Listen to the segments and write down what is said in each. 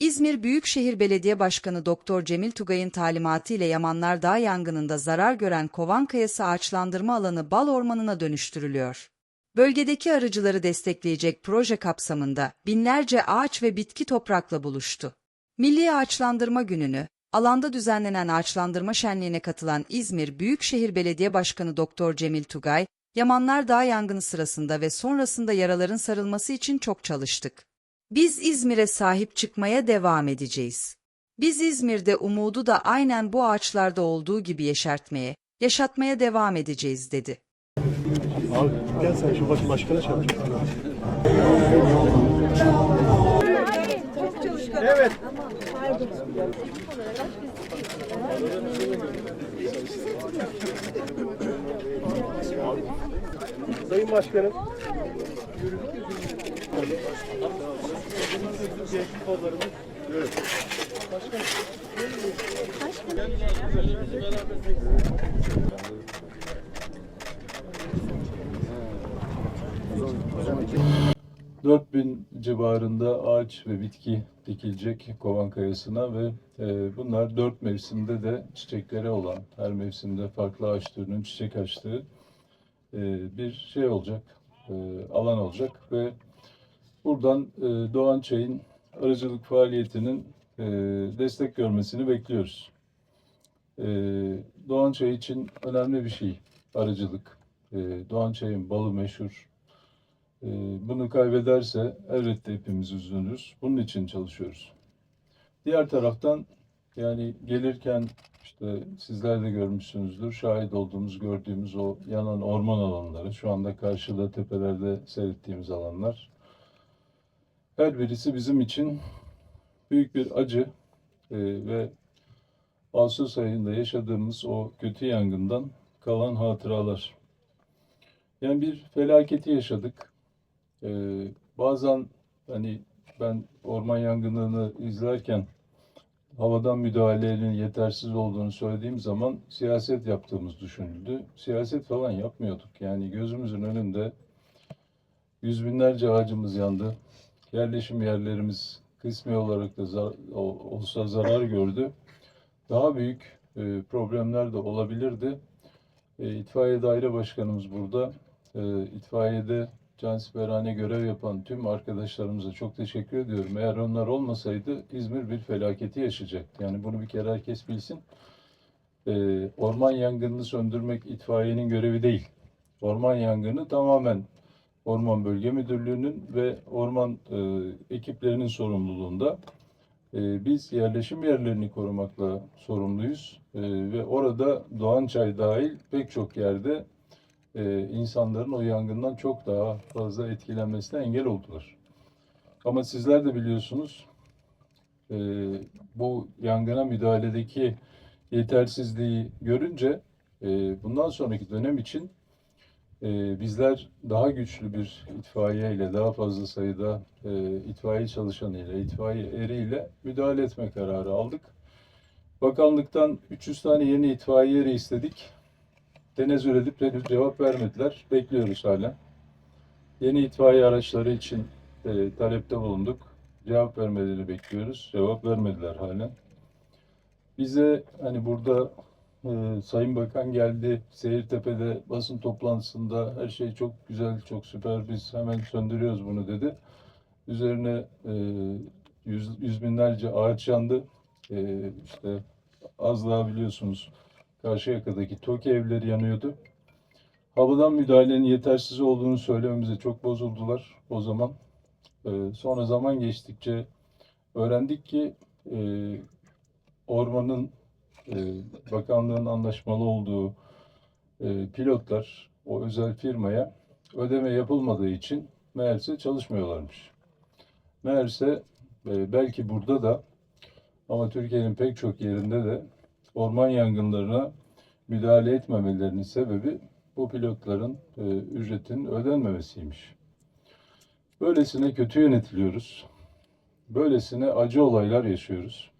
İzmir Büyükşehir Belediye Başkanı Doktor Cemil Tugay'ın talimatı ile Yamanlar Dağ yangınında zarar gören Kovan Kayası ağaçlandırma alanı bal ormanına dönüştürülüyor. Bölgedeki arıcıları destekleyecek proje kapsamında binlerce ağaç ve bitki toprakla buluştu. Milli Ağaçlandırma Günü'nü, alanda düzenlenen ağaçlandırma şenliğine katılan İzmir Büyükşehir Belediye Başkanı Doktor Cemil Tugay, Yamanlar Dağ yangını sırasında ve sonrasında yaraların sarılması için çok çalıştık. Biz İzmir'e sahip çıkmaya devam edeceğiz. Biz İzmir'de umudu da aynen bu ağaçlarda olduğu gibi yeşertmeye, yaşatmaya devam edeceğiz dedi. Abi gel sen şu baş, başkana çalış. Evet. Sayın Başkanım. Evet. 4000 civarında ağaç ve bitki dikilecek Kovan Kayası'na ve e, bunlar dört mevsimde de çiçekleri olan, her mevsimde farklı ağaç türünün çiçek açtığı bir şey olacak, e, alan olacak ve buradan e, Doğan Çay'ın arıcılık faaliyetinin e, destek görmesini bekliyoruz. E, Doğan Çay için önemli bir şey arıcılık. E, Doğan Çay'ın balı meşhur, Bunu kaybederse elbette hepimiz üzülürüz. Bunun için çalışıyoruz. Diğer taraftan yani gelirken işte sizler de görmüşsünüzdür. Şahit olduğumuz, gördüğümüz o yanan orman alanları. Şu anda karşıda tepelerde seyrettiğimiz alanlar. Her birisi bizim için büyük bir acı Ee, ve Ağustos ayında yaşadığımız o kötü yangından kalan hatıralar. Yani bir felaketi yaşadık. Ee, bazen hani ben orman yangınını izlerken havadan müdahalenin yetersiz olduğunu söylediğim zaman siyaset yaptığımız düşünüldü. Siyaset falan yapmıyorduk. Yani gözümüzün önünde yüz binlerce ağacımız yandı. Yerleşim yerlerimiz kısmi olarak da zar- olsa zarar gördü. Daha büyük e, problemler de olabilirdi. E, İtfaiye Daire Başkanımız burada. E, itfaiyede cansiperhane görev yapan tüm arkadaşlarımıza çok teşekkür ediyorum. Eğer onlar olmasaydı İzmir bir felaketi yaşayacaktı. Yani bunu bir kere herkes bilsin. Ee, orman yangınını söndürmek itfaiyenin görevi değil. Orman yangını tamamen Orman Bölge Müdürlüğü'nün ve orman e, ekiplerinin sorumluluğunda. Ee, biz yerleşim yerlerini korumakla sorumluyuz. Ee, ve orada Doğançay dahil pek çok yerde e, insanların o yangından çok daha fazla etkilenmesine engel oldular. Ama sizler de biliyorsunuz e, bu yangına müdahaledeki yetersizliği görünce e, bundan sonraki dönem için e, bizler daha güçlü bir itfaiye ile daha fazla sayıda e, itfaiye çalışanıyla, itfaiye eriyle müdahale etme kararı aldık. Bakanlıktan 300 tane yeni itfaiye eri istedik tenezzül edip henüz cevap vermediler. Bekliyoruz hala. Yeni itfaiye araçları için e, talepte bulunduk. Cevap vermelerini bekliyoruz. Cevap vermediler hala. Bize hani burada e, Sayın Bakan geldi Seyirtepe'de basın toplantısında her şey çok güzel, çok süper. Biz hemen söndürüyoruz bunu dedi. Üzerine e, yüz, yüz binlerce ağaç yandı. E, işte az daha biliyorsunuz Karşıyaka'daki TOKİ evleri yanıyordu. Havadan müdahalenin yetersiz olduğunu söylememize çok bozuldular o zaman. Ee, sonra zaman geçtikçe öğrendik ki e, ormanın e, bakanlığın anlaşmalı olduğu e, pilotlar o özel firmaya ödeme yapılmadığı için meğerse çalışmıyorlarmış. Meğerse e, belki burada da ama Türkiye'nin pek çok yerinde de orman yangınlarına müdahale etmemelerinin sebebi bu pilotların e, ücretinin ödenmemesiymiş. Böylesine kötü yönetiliyoruz. Böylesine acı olaylar yaşıyoruz.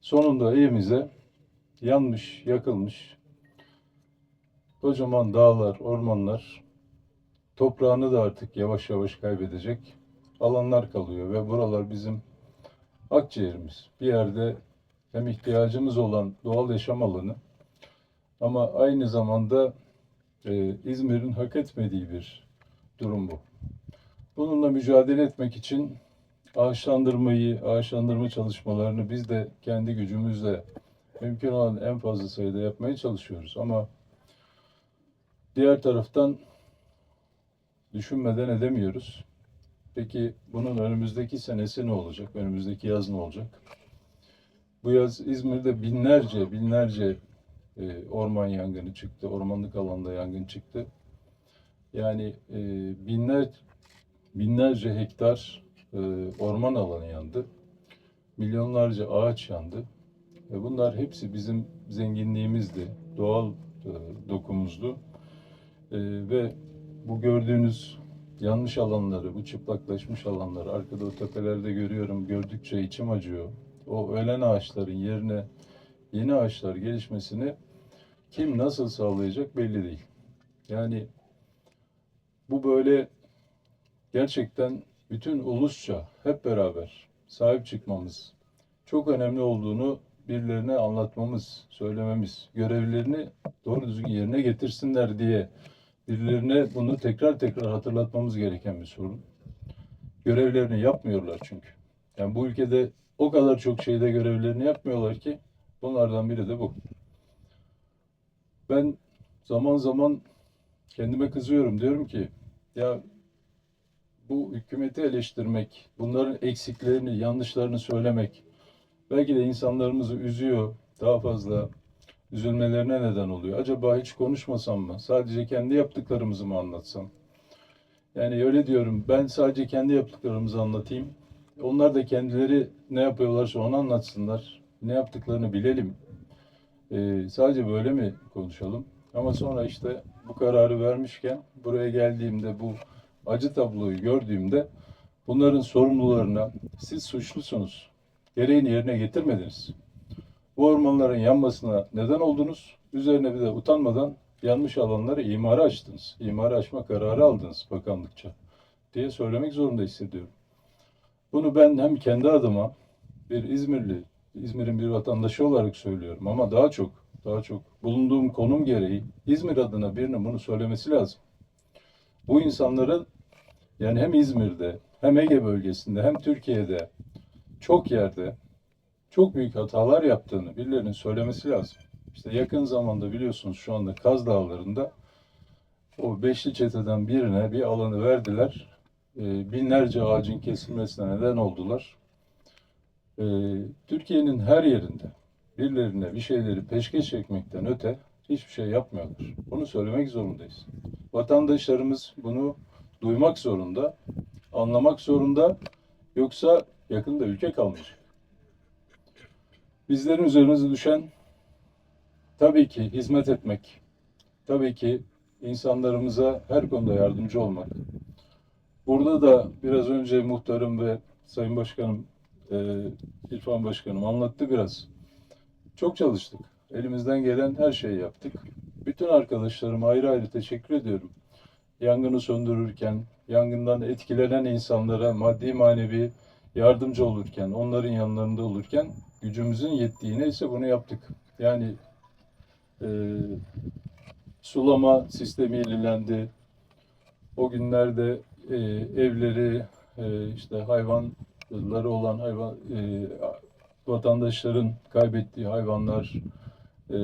Sonunda evimize yanmış, yakılmış kocaman dağlar, ormanlar toprağını da artık yavaş yavaş kaybedecek alanlar kalıyor ve buralar bizim akciğerimiz. Bir yerde hem ihtiyacımız olan doğal yaşam alanı ama aynı zamanda e, İzmir'in hak etmediği bir durum bu. Bununla mücadele etmek için ağaçlandırmayı, ağaçlandırma çalışmalarını biz de kendi gücümüzle mümkün olan en fazla sayıda yapmaya çalışıyoruz. Ama diğer taraftan düşünmeden edemiyoruz. Peki bunun önümüzdeki senesi ne olacak? Önümüzdeki yaz ne olacak? Bu yaz İzmir'de binlerce, binlerce e, orman yangını çıktı. Ormanlık alanda yangın çıktı. Yani e, binler, binlerce hektar e, orman alanı yandı. Milyonlarca ağaç yandı. Ve bunlar hepsi bizim zenginliğimizdi, doğal e, dokumuzdu. E, ve bu gördüğünüz yanmış alanları, bu çıplaklaşmış alanları arkada o tepelerde görüyorum. Gördükçe içim acıyor. O ölen ağaçların yerine yeni ağaçlar gelişmesini kim nasıl sağlayacak belli değil. Yani bu böyle gerçekten bütün ulusça hep beraber sahip çıkmamız çok önemli olduğunu birilerine anlatmamız, söylememiz, görevlerini doğru düzgün yerine getirsinler diye birilerine bunu tekrar tekrar hatırlatmamız gereken bir sorun. Görevlerini yapmıyorlar çünkü. Yani bu ülkede o kadar çok şeyde görevlerini yapmıyorlar ki bunlardan biri de bu. Ben zaman zaman kendime kızıyorum. Diyorum ki ya bu hükümeti eleştirmek, bunların eksiklerini, yanlışlarını söylemek belki de insanlarımızı üzüyor, daha fazla üzülmelerine neden oluyor. Acaba hiç konuşmasam mı? Sadece kendi yaptıklarımızı mı anlatsam? Yani öyle diyorum. Ben sadece kendi yaptıklarımızı anlatayım. Onlar da kendileri ne yapıyorlarsa onu anlatsınlar. Ne yaptıklarını bilelim. Ee, sadece böyle mi konuşalım? Ama sonra işte bu kararı vermişken buraya geldiğimde bu acı tabloyu gördüğümde bunların sorumlularına siz suçlusunuz. Gereğini yerine getirmediniz. Bu ormanların yanmasına neden oldunuz. Üzerine bir de utanmadan yanmış alanları imara açtınız. İmara açma kararı aldınız bakanlıkça diye söylemek zorunda hissediyorum. Bunu ben hem kendi adıma bir İzmirli, İzmir'in bir vatandaşı olarak söylüyorum ama daha çok, daha çok bulunduğum konum gereği İzmir adına birinin bunu söylemesi lazım. Bu insanların yani hem İzmir'de, hem Ege bölgesinde, hem Türkiye'de çok yerde çok büyük hatalar yaptığını birilerinin söylemesi lazım. İşte yakın zamanda biliyorsunuz şu anda Kaz Dağları'nda o beşli çeteden birine bir alanı verdiler. Ee, binlerce ağacın kesilmesine neden oldular. Ee, Türkiye'nin her yerinde birilerine bir şeyleri peşkeş çekmekten öte hiçbir şey yapmıyorlar. Bunu söylemek zorundayız. Vatandaşlarımız bunu duymak zorunda, anlamak zorunda. Yoksa yakında ülke kalmayacak. Bizlerin üzerimize düşen tabii ki hizmet etmek, tabii ki insanlarımıza her konuda yardımcı olmak. Burada da biraz önce muhtarım ve Sayın Başkanım, e, İrfan Başkanım anlattı biraz. Çok çalıştık. Elimizden gelen her şeyi yaptık. Bütün arkadaşlarıma ayrı ayrı teşekkür ediyorum. Yangını söndürürken, yangından etkilenen insanlara maddi manevi yardımcı olurken, onların yanlarında olurken gücümüzün yettiği neyse bunu yaptık. Yani e, sulama sistemi yenilendi. O günlerde e, evleri, e, işte hayvanları olan hayvan e, vatandaşların kaybettiği hayvanlar, e,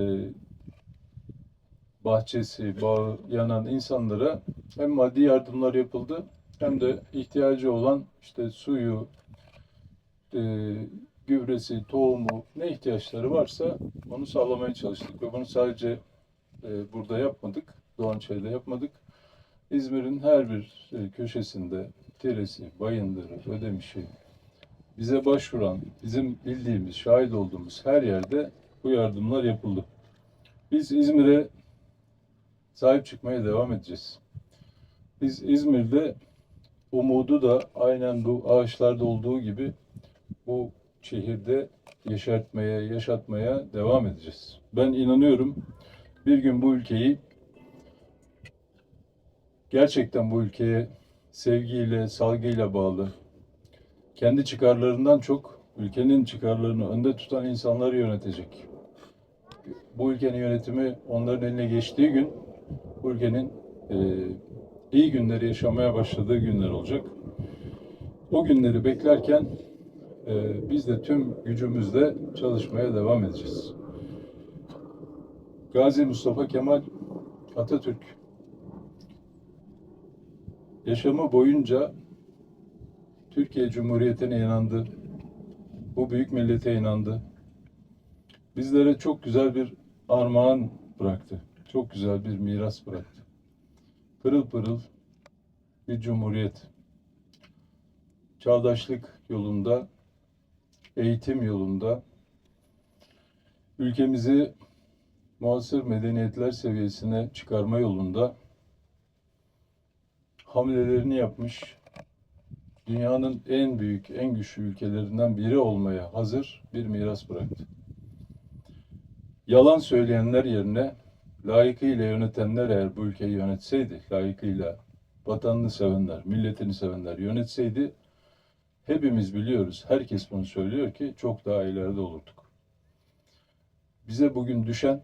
bahçesi, bağı yanan insanlara hem maddi yardımlar yapıldı hem de ihtiyacı olan işte suyu, e, gübresi, tohumu ne ihtiyaçları varsa onu sağlamaya çalıştık ve bunu sadece e, burada yapmadık, Doğançay'da yapmadık. İzmir'in her bir e, köşesinde Tiresi, Bayındırı, Ödemiş'i bize başvuran, bizim bildiğimiz, şahit olduğumuz her yerde bu yardımlar yapıldı. Biz İzmir'e sahip çıkmaya devam edeceğiz. Biz İzmir'de umudu da aynen bu ağaçlarda olduğu gibi bu şehirde yeşertmeye, yaşatmaya devam edeceğiz. Ben inanıyorum bir gün bu ülkeyi gerçekten bu ülkeye sevgiyle, saygıyla bağlı, kendi çıkarlarından çok ülkenin çıkarlarını önde tutan insanları yönetecek. Bu ülkenin yönetimi onların eline geçtiği gün bu ülkenin e, iyi günleri yaşamaya başladığı günler olacak. O günleri beklerken e, biz de tüm gücümüzle çalışmaya devam edeceğiz. Gazi Mustafa Kemal Atatürk yaşamı boyunca Türkiye Cumhuriyeti'ne inandı. Bu büyük millete inandı. Bizlere çok güzel bir armağan bıraktı. Çok güzel bir miras bıraktı. Pırıl pırıl bir cumhuriyet. Çağdaşlık yolunda, eğitim yolunda ülkemizi muasır medeniyetler seviyesine çıkarma yolunda hamlelerini yapmış, dünyanın en büyük, en güçlü ülkelerinden biri olmaya hazır bir miras bıraktı. Yalan söyleyenler yerine layıkıyla yönetenler eğer bu ülkeyi yönetseydi, layıkıyla vatanını sevenler, milletini sevenler yönetseydi, hepimiz biliyoruz, herkes bunu söylüyor ki çok daha ileride olurduk. Bize bugün düşen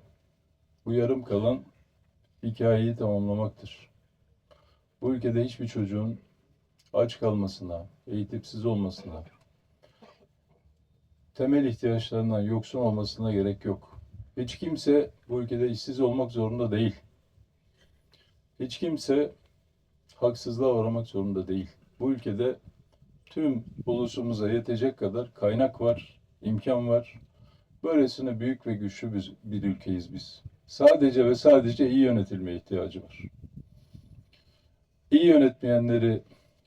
bu yarım kalan hikayeyi tamamlamaktır. Bu ülkede hiçbir çocuğun aç kalmasına, eğitimsiz olmasına, temel ihtiyaçlarından yoksun olmasına gerek yok. Hiç kimse bu ülkede işsiz olmak zorunda değil. Hiç kimse haksızlığa uğramak zorunda değil. Bu ülkede tüm ulusumuza yetecek kadar kaynak var, imkan var. Böylesine büyük ve güçlü bir, ülkeyiz biz. Sadece ve sadece iyi yönetilmeye ihtiyacı var. İyi yönetmeyenleri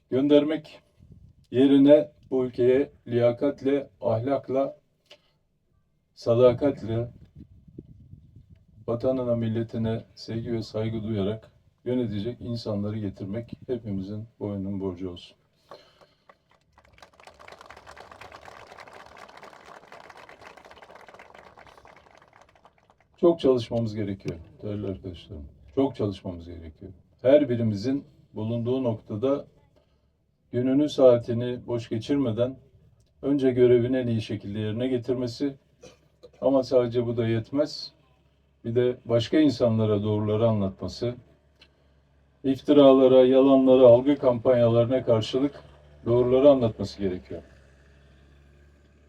göndermek yerine bu ülkeye liyakatle, ahlakla, sadakatle, vatanına, milletine sevgi ve saygı duyarak yönetecek insanları getirmek hepimizin boynunun borcu olsun. Çok çalışmamız gerekiyor değerli arkadaşlarım. Çok çalışmamız gerekiyor. Her birimizin bulunduğu noktada gününü saatini boş geçirmeden önce görevini en iyi şekilde yerine getirmesi ama sadece bu da yetmez. Bir de başka insanlara doğruları anlatması, iftiralara, yalanlara, algı kampanyalarına karşılık doğruları anlatması gerekiyor.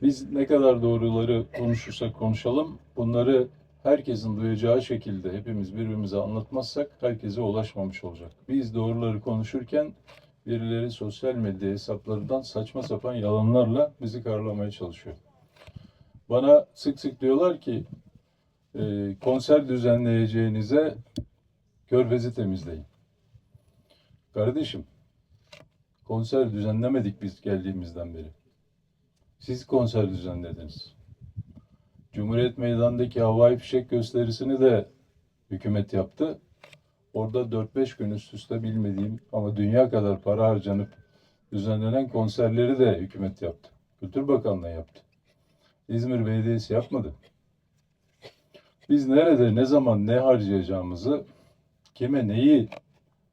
Biz ne kadar doğruları konuşursak konuşalım, bunları herkesin duyacağı şekilde hepimiz birbirimize anlatmazsak herkese ulaşmamış olacak. Biz doğruları konuşurken birileri sosyal medya hesaplarından saçma sapan yalanlarla bizi karlamaya çalışıyor. Bana sık sık diyorlar ki e, konser düzenleyeceğinize körfezi temizleyin. Kardeşim konser düzenlemedik biz geldiğimizden beri. Siz konser düzenlediniz. Cumhuriyet Meydanı'ndaki havai fişek gösterisini de hükümet yaptı. Orada 4-5 gün üst üste bilmediğim ama dünya kadar para harcanıp düzenlenen konserleri de hükümet yaptı. Kültür Bakanlığı yaptı. İzmir Belediyesi yapmadı. Biz nerede, ne zaman ne harcayacağımızı, kime neyi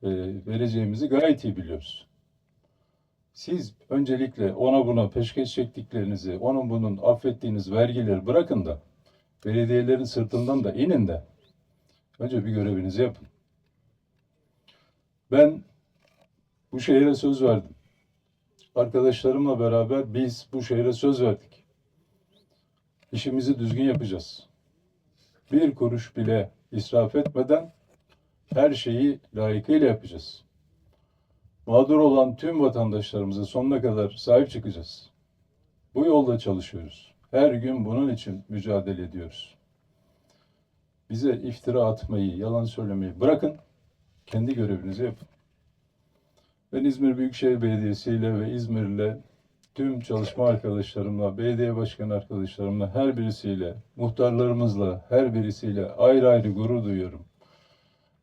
e, vereceğimizi gayet iyi biliyoruz. Siz öncelikle ona buna peşkeş çektiklerinizi, onun bunun affettiğiniz vergileri bırakın da belediyelerin sırtından da inin de önce bir görevinizi yapın. Ben bu şehre söz verdim. Arkadaşlarımla beraber biz bu şehre söz verdik. İşimizi düzgün yapacağız. Bir kuruş bile israf etmeden her şeyi layıkıyla yapacağız. Mağdur olan tüm vatandaşlarımıza sonuna kadar sahip çıkacağız. Bu yolda çalışıyoruz. Her gün bunun için mücadele ediyoruz. Bize iftira atmayı, yalan söylemeyi bırakın, kendi görevinizi yapın. Ben İzmir Büyükşehir Belediyesi ile ve İzmir'le tüm çalışma arkadaşlarımla, belediye başkanı arkadaşlarımla, her birisiyle, muhtarlarımızla, her birisiyle ayrı ayrı gurur duyuyorum.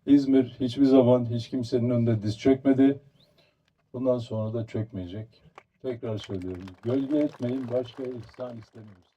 İzmir hiçbir zaman hiç kimsenin önünde diz çökmedi. Bundan sonra da çökmeyecek. Tekrar söylüyorum. Gölge etmeyin, başka ihsan istemiyoruz.